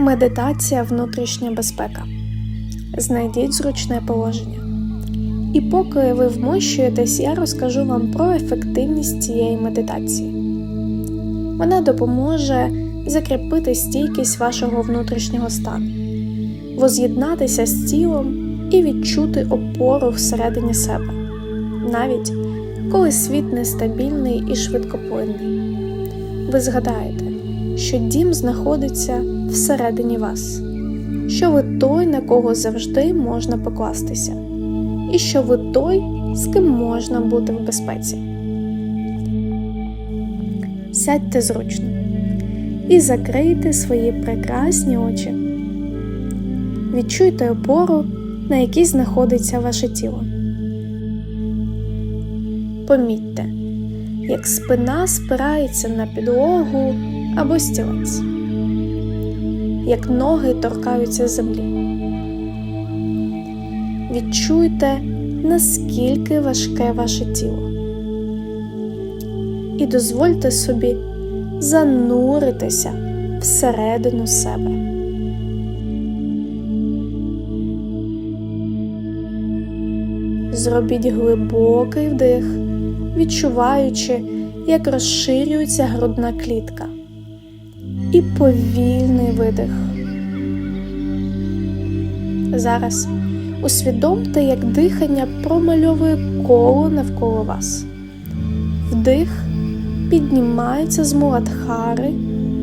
Медитація внутрішня безпека. Знайдіть зручне положення. І поки ви вмощуєтесь, я розкажу вам про ефективність цієї медитації. Вона допоможе закріпити стійкість вашого внутрішнього стану, воз'єднатися з тілом і відчути опору всередині себе, навіть коли світ нестабільний і швидкоплинний. Ви згадаєте, що дім знаходиться всередині вас, що ви той, на кого завжди можна покластися, і що ви той, з ким можна бути в безпеці. Сядьте зручно і закрийте свої прекрасні очі. Відчуйте опору, на якій знаходиться ваше тіло. Помітьте, як спина спирається на підлогу або стілець, як ноги торкаються землі. Відчуйте, наскільки важке ваше тіло. І дозвольте собі зануритися всередину себе. Зробіть глибокий вдих, відчуваючи, як розширюється грудна клітка. І повільний видих. Зараз усвідомте, як дихання промальовує коло навколо вас. Вдих піднімається з муладхари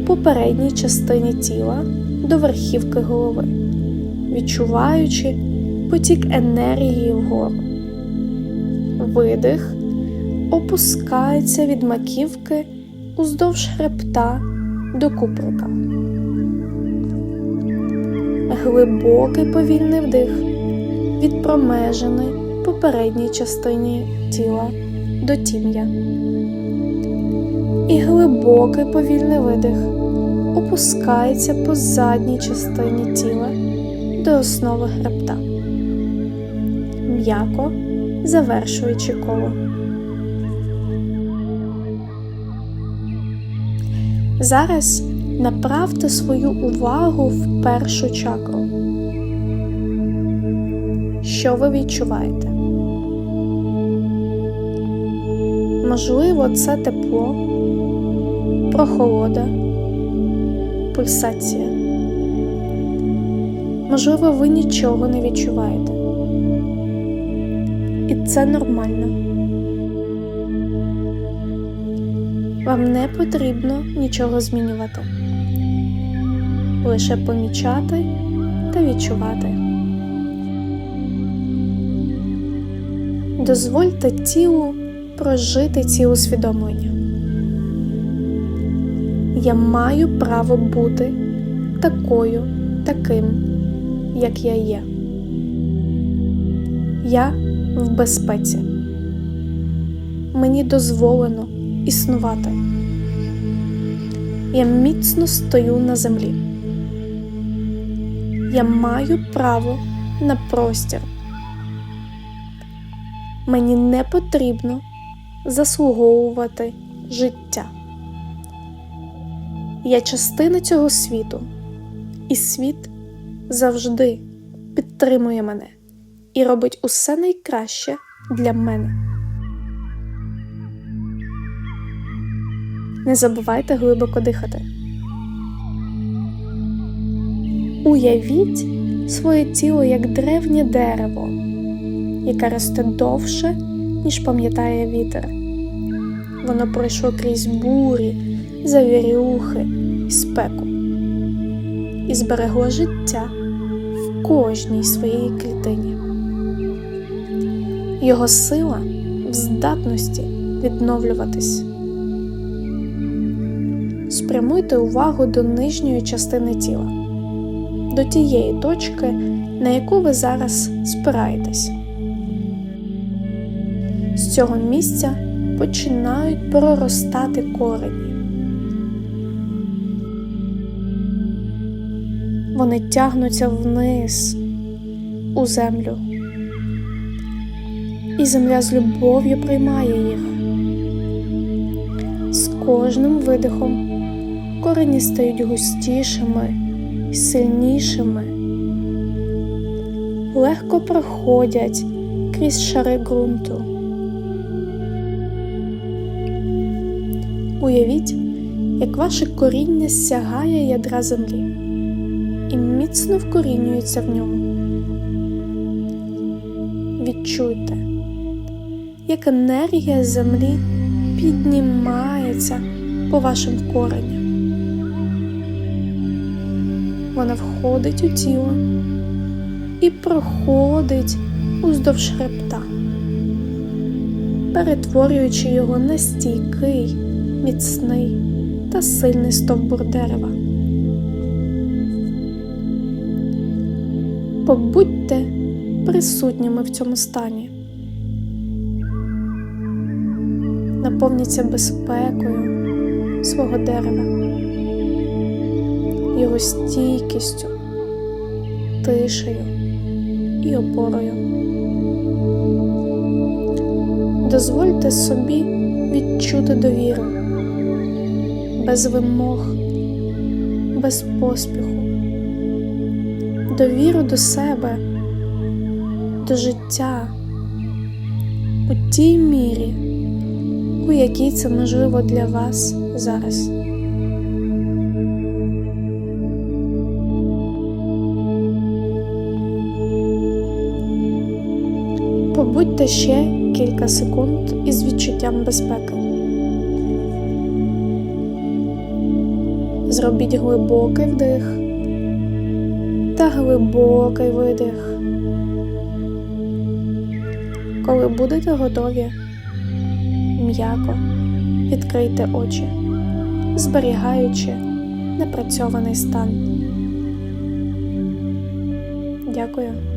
по передній частині тіла до верхівки голови, відчуваючи потік енергії вгору. Видих опускається від маківки уздовж хребта до куприка. Глибокий повільний вдих від промежини по передній частині тіла до тім'я. І глибокий повільний видих опускається по задній частині тіла до основи хребта, м'яко завершуючи коло. Зараз направте свою увагу в першу чакру. Що ви відчуваєте? Можливо, це тепло, прохолода, пульсація. Можливо, ви нічого не відчуваєте. І це нормально. Вам не потрібно нічого змінювати, лише помічати та відчувати. Дозвольте тілу прожити ці усвідомлення. Я маю право бути такою, таким, як я є. Я в безпеці. Мені дозволено існувати. Я міцно стою на землі. Я маю право на простір. Мені не потрібно заслуговувати життя. Я частина цього світу, і світ завжди підтримує мене і робить усе найкраще для мене. Не забувайте глибоко дихати. Уявіть своє тіло як древнє дерево, яке росте довше, ніж пам'ятає вітер. Воно пройшло крізь бурі, завірюхи і спеку і зберегло життя в кожній своїй клітині. Його сила в здатності відновлюватись. Спрямуйте увагу до нижньої частини тіла, до тієї точки, на яку ви зараз спираєтесь. З цього місця починають проростати корені. Вони тягнуться вниз у землю, і земля з любов'ю приймає їх. З кожним видихом корені стають густішими й сильнішими, легко проходять крізь шари ґрунту. Уявіть, як ваше коріння сягає ядра землі і міцно вкорінюється в ньому. Відчуйте, як енергія землі піднімається по вашим кореням. Вона входить у тіло і проходить уздовж хребта, перетворюючи його на стійкий, міцний та сильний стовбур дерева. Побудьте присутніми в цьому стані. Наповніться безпекою свого дерева, його стійкістю, тишею і опорою. Дозвольте собі відчути довіру, без вимог, без поспіху, довіру до себе, до життя у тій мірі, у якій це можливо для вас зараз. Побудьте ще кілька секунд із відчуттям безпеки. Зробіть глибокий вдих та глибокий видих. Коли будете готові, м'яко відкрийте очі, зберігаючи напрацьований стан. Дякую.